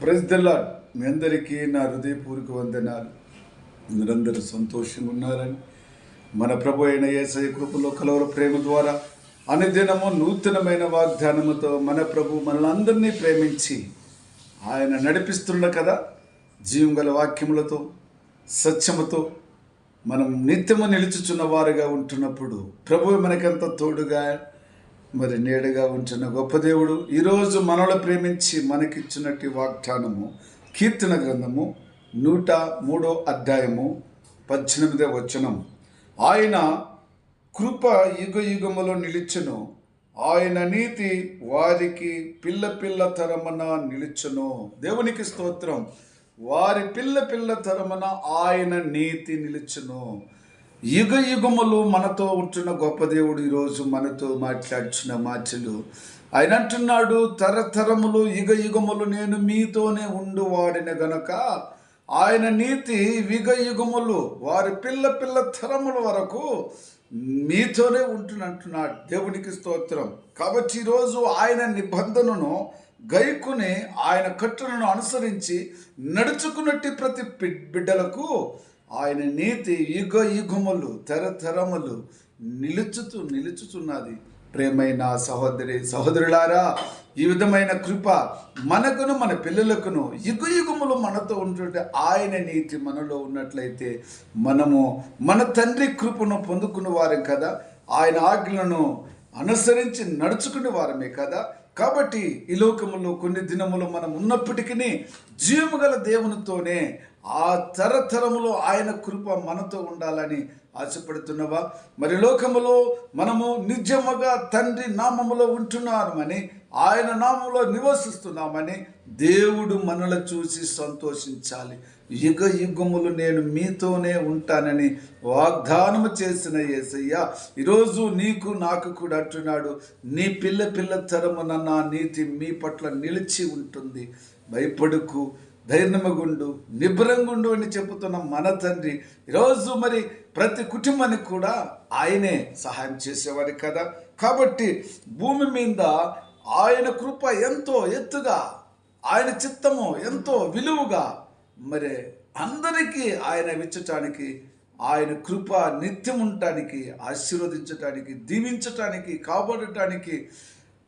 Press దల్లా మీ అందరికీ నా హృదయపూర్వక వందనాలు. మీరందరూ సంతోషంగా ఉన్నారని మన ప్రభు అయిన ఏసయ కృపలో కలవర ప్రేమ ద్వారా అనుదినము నూతనమైన వాగ్దానముతో మన ప్రభు మనలందరినీ ప్రేమించి ఆయన నడిపిస్తున్న కదా జీవం గల వాక్యములతో సత్యముతో మనం నిత్యము నిలుచుచున్న వారుగా ఉంటున్నప్పుడు ప్రభువు మనకెంత తోడుగా మరి నేడుగా ఉంచిన గొప్ప దేవుడు. ఈరోజు మనలో ప్రేమించి మనకిచ్చినట్టు వాగ్దానము కీర్తన గ్రంథము నూట మూడో అధ్యాయము పద్దెనిమిదో వచనం. ఆయన కృప యుగ యుగములో నిలిచెను. ఆయన నీతి వారికి పిల్ల పిల్ల తరమున నిలుచును. దేవునికి స్తోత్రం. వారి పిల్ల పిల్ల తరమున ఆయన నీతి నిలిచను. యుగ యుగములు మనతో ఉంటున్న గొప్ప దేవుడు ఈరోజు మనతో మాట్లాడుచున్న మాటలు. ఆయన అంటున్నాడు తరతరములు యుగ యుగములు నేను మీతోనే ఉండు వాడిన గనక ఆయన నీతి యుగ యుగములు వారి పిల్ల పిల్ల తరముల వరకు మీతోనే ఉంటున్నంటున్నాడు దేవునికి స్తోత్రం. కాబట్టి ఈరోజు ఆయన నిబంధనను గైకుని ఆయన కట్టులను అనుసరించి నడుచుకున్నట్టు ప్రతి బిడ్డలకు ఆయన నీతి యుగ యుగములు తరతరములు నిలుచుతూ నిలుచుతున్నది ప్రేమైన సహోదరి సహోదరులారా ఈ విధమైన కృప మనకును మన పిల్లలకును యుగ యుగములు మనతో ఉంటుంటే ఆయన నీతి మనలో ఉన్నట్లయితే మనము మన తండ్రి కృపను పొందుకున్న వారం కదా. ఆయన ఆజ్ఞలను అనుసరించి నడుచుకునే వారమే కదా. కాబట్టి ఈ లోకములో కొన్ని దినములు మనం ఉన్నప్పటికీ జీవము గల దేవునితోనే ఆ తరతరములో ఆయన కృప మనతో ఉండాలని ఆశపడుతున్నవా? మరి లోకములో మనము నిజముగా తండ్రి నామములో ఉంటున్నామని ఆయన నామంలో నివసిస్తున్నామని దేవుడు మనల చూసి సంతోషించాలి. యుగ యుగములు నేను మీతోనే ఉంటానని వాగ్దానము చేసిన యేసయ్య ఈరోజు నీకు నాకు కూడా అంటున్నాడు నీ పిల్ల పిల్ల తరమున నా నీతి మీ పట్ల నిలిచి ఉంటుంది. భయపడుకు ధైర్యమగుండు నిబ్బరంగుండు అని చెబుతున్న మన తండ్రి. ఈరోజు మరి ప్రతి కుటుంబానికి కూడా ఆయనే సహాయం చేసేవారు కదా. కాబట్టి భూమి మీద ఆయన కృప ఎంతో ఎత్తుగా ఆయన చిత్తము ఎంతో విలువగా మరి అందరికీ ఆయన విచ్చటానికి ఆయన కృప నిత్యం ఉండటానికి ఆశీర్వదించటానికి దీవించటానికి కాపాడటానికి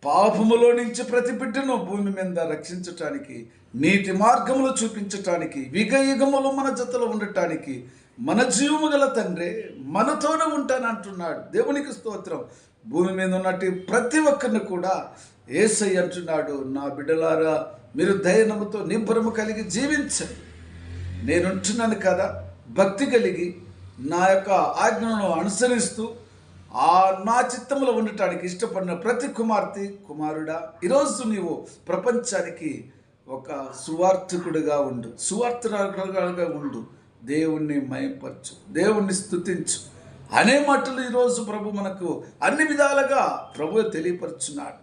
పాపములో నుంచి ప్రతి బిడ్డను భూమి మీద రక్షించటానికి నీతి మార్గములు చూపించటానికి విగ యుగములు మన జతలో ఉండటానికి మన జీవము గల తండ్రి మనతోనే ఉంటానంటున్నాడు దేవునికి స్తోత్రం. భూమి మీద ఉన్నట్టు ప్రతి ఒక్కరిని కూడా ఏసై అంటున్నాడు. నా బిడ్డలారా మీరు ధైర్యముతో నిబ్బరము కలిగి జీవించండి. నేనుంటున్నాను కదా భక్తి కలిగి నా యొక్క ఆజ్ఞను అనుసరిస్తూ ఆ నా చిత్తంలో ఉండటానికి ఇష్టపడిన ప్రతి కుమార్తె కుమారుడా ఈరోజు నీవు ప్రపంచానికి ఒక సువార్థకుడిగా ఉండు సువార్థకుడుగా ఉండు. దేవుణ్ణి మయపరచు దేవుణ్ణి స్తుతించు. అనే మాటలు ఈరోజు ప్రభు మనకు అన్ని విధాలుగా ప్రభు తెలియపరుచున్నాడు.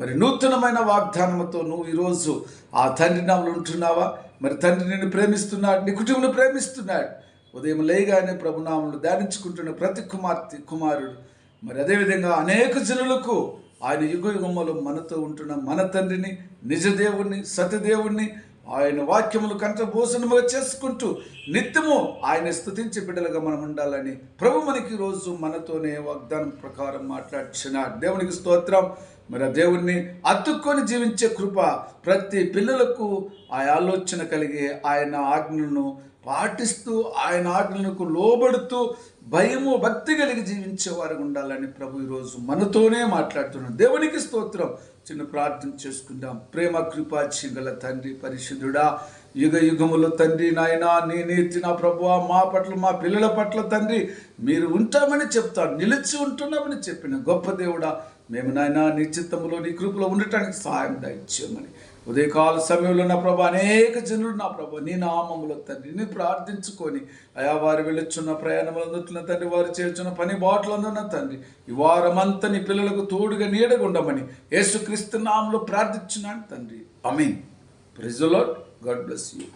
మరి నూతనమైన వాగ్దానంతో నువ్వు ఈరోజు ఆ తండ్రి నామలు ఉంటున్నావా? మరి తండ్రి నిన్ను ప్రేమిస్తున్నాడు నీ కుటుంబం ప్రేమిస్తున్నాడు. ఉదయం లేగానే ప్రభునామలు ధ్యానించుకుంటున్న ప్రతి కుమార్తె కుమారుడు మరి అదేవిధంగా అనేక జనులకు ఆయన యుగ యుగములు మనతో ఉంటున్న మన తండ్రిని నిజ దేవుణ్ణి సత్యదేవుణ్ణి ఆయన వాక్యములు కంఠభూషణముగా చేసుకుంటూ నిత్యము ఆయన స్థుతించే బిడ్డలుగా మనం ఉండాలని ప్రభు మనకి రోజు మనతోనే వాగ్దానం ప్రకారం మాట్లాడుచున్నాడు దేవునికి స్తోత్రం. మరి ఆ దేవుణ్ణి అతుక్కొని జీవించే కృప ప్రతి పిల్లలకు ఆ ఆలోచన కలిగి ఆయన ఆజ్ఞలను పాటిస్తూ ఆయన ఆజ్ఞలకు లోబడుతూ భయము భక్తి కలిగి జీవించేవారు ఉండాలని ప్రభు ఈరోజు మనతోనే మాట్లాడుతున్నాం దేవునికి స్తోత్రం. చిన్న ప్రార్థన చేసుకుందాం. ప్రేమ కృపాచి గల తండ్రి పరిశుద్ధుడా యుగ యుగములో తండ్రి నాయన నీ నీతి నా ప్రభు మా పట్ల మా పిల్లల పట్ల తండ్రి మీరు ఉంటామని చెప్తాను నిలిచి ఉంటున్నామని చెప్పిన గొప్ప దేవుడా మేము నాయన నీ చిత్తములో నీ కృపలో ఉండటానికి సహాయం దయచేయమని ఉదయకాల సమయంలో నా ప్రభు అనేక జనులు నా ప్రభు నీ నామములో తండ్రి నేను ప్రార్థించుకొని అయా వారు వెళ్ళొచ్చున్న ప్రయాణములందుతున్న తండ్రి వారు చేర్చున్న పని బాటలందున్న తండ్రి ఈ వారమంతా నీ పిల్లలకు తోడుగా నీడగుండమని యేసుక్రీస్తు నామంలో ప్రార్థించున్నాను తండ్రి. ఐ మీన్ ప్రిజలో గాడ్ బ్లెస్ యూ